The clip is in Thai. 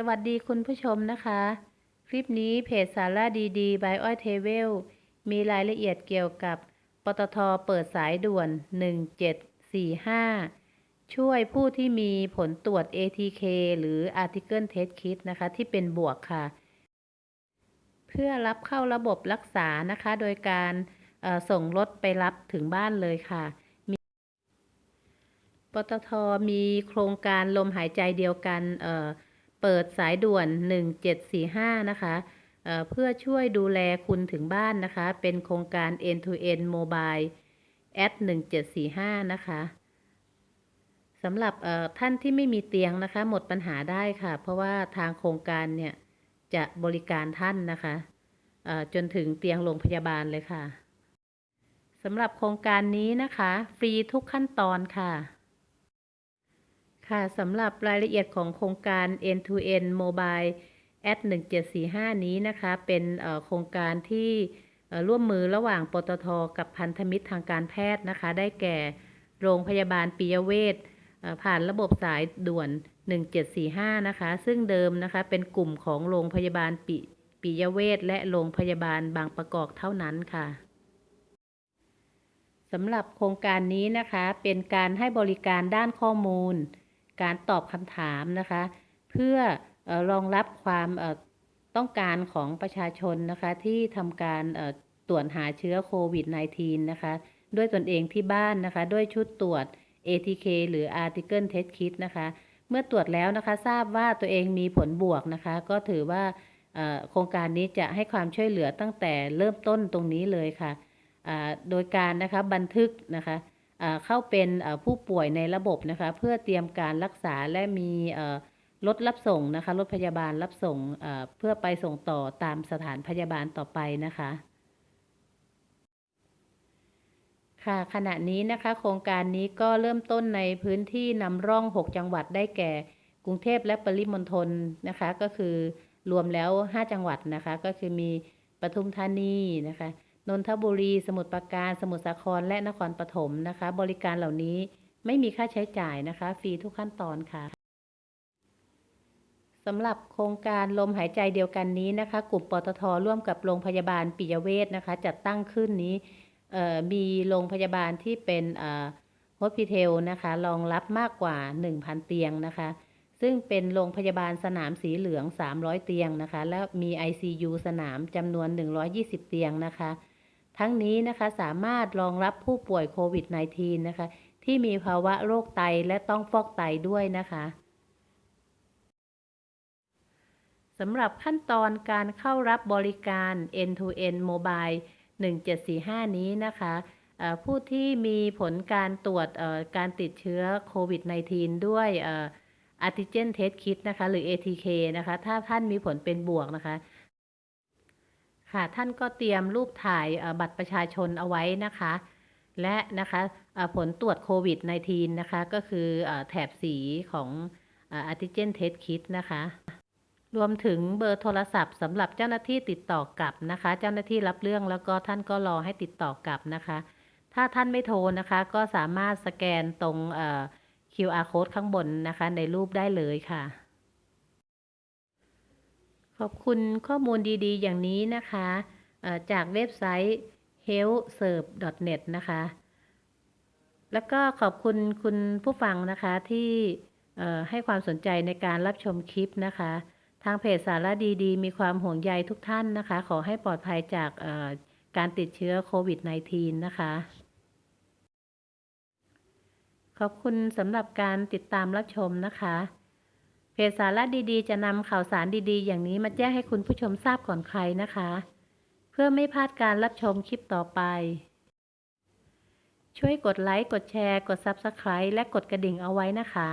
สวัสดีคุณผู้ชมนะคะ คลิปนี้เพจสาระดีๆ by อ้อยเทเวลมีรายละเอียดเกี่ยวกับ ปตทเปิดสายด่วน 1745 ช่วยผู้ที่มีผลตรวจ ATK หรือ Article Test Kit นะคะ ที่เป็นบวกค่ะ เพื่อรับเข้าระบบรักษานะคะ โดยการส่งรถไปรับถึงบ้านเลยค่ะปตทมีโครงการลมหายใจเดียวกันเอ่อ เปิดสายด่วน 1745 นะคะเเพื่อช่วยดูแลคุณถึงบ้านนะคะ เป็นโครงการ End to End Mobile at 1745 นะคะสำหรับท่านที่ไม่มีเตียงนะคะ หมดปัญหาได้ค่ะ เพราะว่าทางโครงการเนี่ยจะบริการท่านนะคะจนถึงเตียงโรงพยาบาลเลยค่ะสำหรับโครงการนี้นะคะ ฟรีทุกขั้นตอนค่ะ ค่ะสำหรับรายละเอียดของโครงการ End to End Mobile at 1745 นี้นะคะ เป็นโครงการที่ร่วมมือระหว่างปตท กับพันธมิตรทางการแพทย์นะคะ ได้แก่โรงพยาบาลปิยเวชผ่านระบบสายด่วน 1745 นะคะ ซึ่งเดิมนะคะเป็นกลุ่มของโรงพยาบาลปิปิยเวชและโรงพยาบาลบางประกอบเท่านั้นค่ะสำหรับโครงการนี้นะคะ เป็นการให้บริการด้านข้อมูล การตอบคำถามนะคะ เพื่ออรองรับความต้องการของประชาชนนะคะที่ทำการตรวจหาเชื้อโควิด -19 นะคะ ด้วยตนเองที่บ้านนะคะ ด้วยชุดตรวจ ATK หรือ Article Test Kit นะคะ เมื่อตรวจแล้วนะคะ ทราบว่าตัวเองมีผลบวกนะคะ ก็ถือว่าโครงการนี้จะให้ความช่วยเหลือตั้งแต่เริ่มต้นตรงนี้เลยค่ะ โดยการนะคะบันทึกนะคะ เข้าเป็นผู้ป่วยในระบบนะคะ เพื่อเตรียมการรักษาและมีรถรับส่งนะคะรถพยาบาลรับส่งเอ่อเพื่อไปส่งต่อตามสถานพยาบาลต่อไปนะคะ ค่ะขณะนี้นะคะ โครงการนี้ก็เริ่มต้นในพื้นที่นำร่อง 6 จังหวัดได้แก่ กรุงเทพและปริมณฑลนะคะ ก็คือรวมแล้ว 5 จังหวัดนะคะ ก็คือมีปทุมธานีนะคะ นนทบุรี สมุทรปราการ สมุทรสาคร และนครปฐมนะคะ บริการเหล่านี้ไม่มีค่าใช้จ่ายนะคะ ฟรีทุกขั้นตอนค่ะสำหรับโครงการลมหายใจเดียวกันนี้นะคะ กลุ่มปตทร่วมกับโรงพยาบาลปิยเวชนะคะ จัดตั้งขึ้นนี้มีโรงพยาบาลที่เป็นฮอสพิทลนะคะรองรับมากกว่า 1,000 เตียงนะคะ ซึ่งเป็นโรงพยาบาลสนามสีเหลือง 300 เตียงนะคะ แล้วมี ICU สนามจำนวน 120 เตียงนะคะ ทั้งนี้นะคะสามารถรองรับผู้ป่วยโควิด -19 นะคะ ที่มีภาวะโรคไตและต้องฟอกไตด้วยนะคะสำหรับขั้นตอนการเข้ารับบริการ End to End Mobile 1745 นี้นะคะผู้ที่มีผลการตรวจการติดเชื้อโควิด -19 ด้วยเอ่อ Antigen Test Kit นะคะ หรือ ATK นะคะ ถ้าท่านมีผลเป็นบวกนะคะ ค่ะท่านก็เตรียมรูปถ่ายบัตรประชาชนเอาไว้นะคะ และนะคะผลตรวจโควิด -19 นะคะ ก็คือแถบสีของอ่อ Antigen Test Kit นะคะ รวมถึงเบอร์โทรศัพท์สำหรับเจ้าหน้าที่ติดต่อกลับนะคะ เจ้าหน้าที่รับเรื่องแล้วก็ท่านก็รอให้ติดต่อกลับนะคะ ถ้าท่านไม่โทรนะคะ ก็สามารถสแกนตรง QR code ข้างบนนะคะ ในรูปได้เลยค่ะ ขอบคุณข้อมูลดีๆ อย่างนี้นะคะจากเว็บไซต์ healthserve.net นะคะ แล้วก็ขอบคุณคุณผู้ฟังนะคะที่ให้ความสนใจในการรับชมคลิปนะคะ ทางเพจสาระดีๆ มีความห่วงใยทุกท่านนะคะ ขอให้ปลอดภัยจากการติดเชื้อโควิด -19 นะคะ ขอบคุณสำหรับการติดตามรับชมนะคะ จสาระดีๆ จะนำข่าวสารดีๆ อย่างนี้มาแจ้งให้คุณผู้ชมทราบก่อนใครนะคะ เพื่อไม่พลาดการรับชมคลิปต่อไป ช่วยกดไลค์ กดแชร์ กด Subscribe และกดกระดิ่งเอาไว้นะคะ